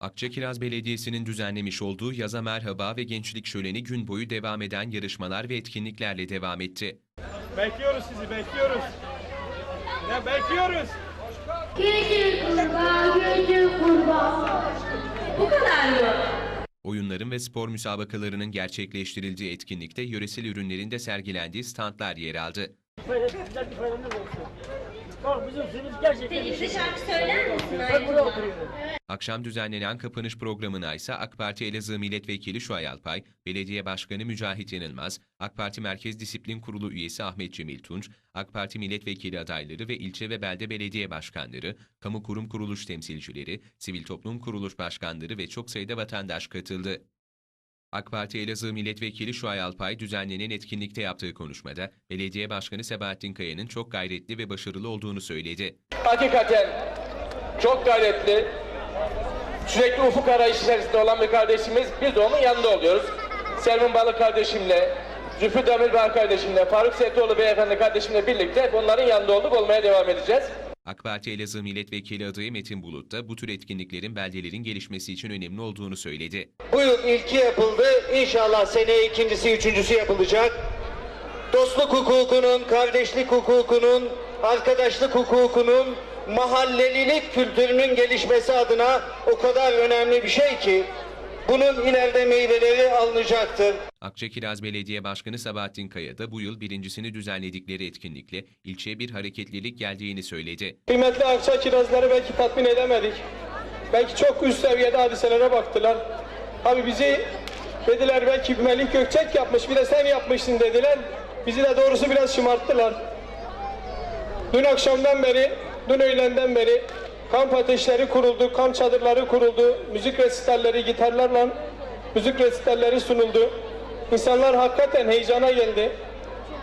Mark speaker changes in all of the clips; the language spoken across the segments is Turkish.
Speaker 1: Akçakiraz Belediyesi'nin düzenlemiş olduğu Yaza Merhaba ve Gençlik Şöleni gün boyu devam eden yarışmalar ve etkinliklerle devam etti.
Speaker 2: Bekliyoruz sizi, bekliyoruz. Ne bekliyoruz?
Speaker 3: Küçük kurbağa, küçük kurbağa.
Speaker 4: Bu kadar mı?
Speaker 1: Oyunların ve spor müsabakalarının gerçekleştirildiği etkinlikte yöresel ürünlerin de sergilendiği standlar yer aldı.
Speaker 5: Bak bizim suyumuz gerçekten
Speaker 4: Peki
Speaker 5: işe
Speaker 4: şarkı söyler misin
Speaker 5: burada
Speaker 4: ayrıca?
Speaker 5: oturuyorum.
Speaker 1: Akşam düzenlenen kapanış programına ise AK Parti Elazığ Milletvekili Şuay Alpay, Belediye Başkanı Mücahit Yanılmaz, AK Parti Merkez Disiplin Kurulu üyesi Ahmet Cemil Tunç, AK Parti Milletvekili adayları ve ilçe ve belde belediye başkanları, kamu kurum kuruluş temsilcileri, sivil toplum kuruluş başkanları ve çok sayıda vatandaş katıldı. AK Parti Elazığ Milletvekili Şuay Alpay düzenlenen etkinlikte yaptığı konuşmada, Belediye Başkanı Sebahattin Kaya'nın çok gayretli ve başarılı olduğunu söyledi.
Speaker 6: hakikaten çok gayretli, sürekli ufuk arayışı içerisinde olan bir kardeşimiz. Biz de onun yanında oluyoruz. Selvin Balık kardeşimle, Züfü Demirbar kardeşimle, Faruk Setoğlu beyefendi kardeşimle birlikte bunların yanında olduk, olmaya devam edeceğiz.
Speaker 1: AK Parti Elazığ Milletvekili adayı Metin Bulut da bu tür etkinliklerin beldelerin gelişmesi için önemli olduğunu söyledi.
Speaker 7: Bu yıl ilki yapıldı. İnşallah seneye ikincisi, üçüncüsü yapılacak. Dostluk hukukunun, kardeşlik hukukunun, arkadaşlık hukukunun, mahallelilik kültürünün gelişmesi adına o kadar önemli bir şey ki bunun ileride meyveleri alınacaktır.
Speaker 1: Akçakiraz Belediye Başkanı Sabahattin Kaya da bu yıl birincisini düzenledikleri etkinlikle ilçeye bir hareketlilik geldiğini söyledi.
Speaker 2: Kıymetli Akça kirazları belki tatmin edemedik. Belki çok üst seviyede hadiselere baktılar. Abi bizi dediler belki Melih Gökçek yapmış bir de sen yapmışsın dediler. Bizi de doğrusu biraz şımarttılar. Dün akşamdan beri, dün öğlenden beri kamp ateşleri kuruldu, kamp çadırları kuruldu, müzik resitalleri gitarlarla müzik resitalleri sunuldu. İnsanlar hakikaten heyecana geldi.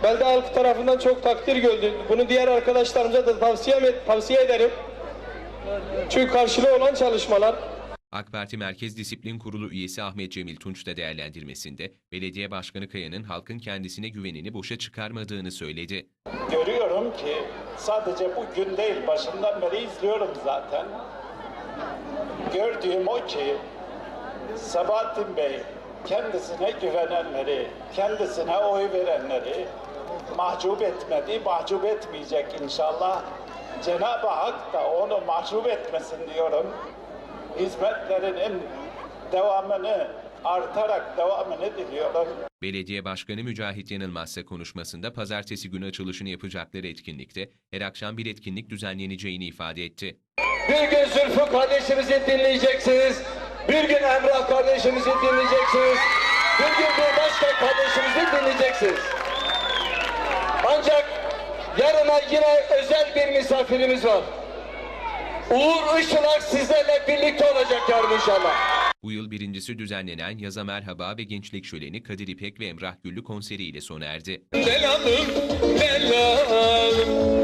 Speaker 2: Belde halkı tarafından çok takdir gördü. Bunu diğer arkadaşlarımıza da tavsiye, tavsiye ederim. Çünkü karşılığı olan çalışmalar.
Speaker 1: AK Parti Merkez Disiplin Kurulu üyesi Ahmet Cemil Tunç da değerlendirmesinde Belediye Başkanı Kaya'nın halkın kendisine güvenini boşa çıkarmadığını söyledi.
Speaker 8: görüyorum ki sadece bugün değil başından beri izliyorum zaten. Gördüğüm o ki Sabahattin Bey kendisine güvenenleri, kendisine oy verenleri mahcup etmedi, mahcup etmeyecek inşallah. Cenab-ı Hak da onu mahcup etmesin diyorum. Hizmetlerinin devamını artarak devamını diliyorum.
Speaker 1: Belediye Başkanı Mücahit Yanılmaz ise konuşmasında pazartesi günü açılışını yapacakları etkinlikte her akşam bir etkinlik düzenleneceğini ifade etti.
Speaker 6: Bir gün Zülfü kardeşimizi dinleyeceksiniz. Bir gün Emrah kardeşimizi dinleyeceksiniz. Bir gün bir başka kardeşimizi dinleyeceksiniz. Ancak yarına yine özel bir misafirimiz var. Uğur Işılak sizlerle birlikte olacak yarın inşallah.
Speaker 1: Bu yıl birincisi düzenlenen Yaza Merhaba ve Gençlik Şöleni Kadir İpek ve Emrah Güllü konseriyle sona erdi.
Speaker 6: Belalım, belalım.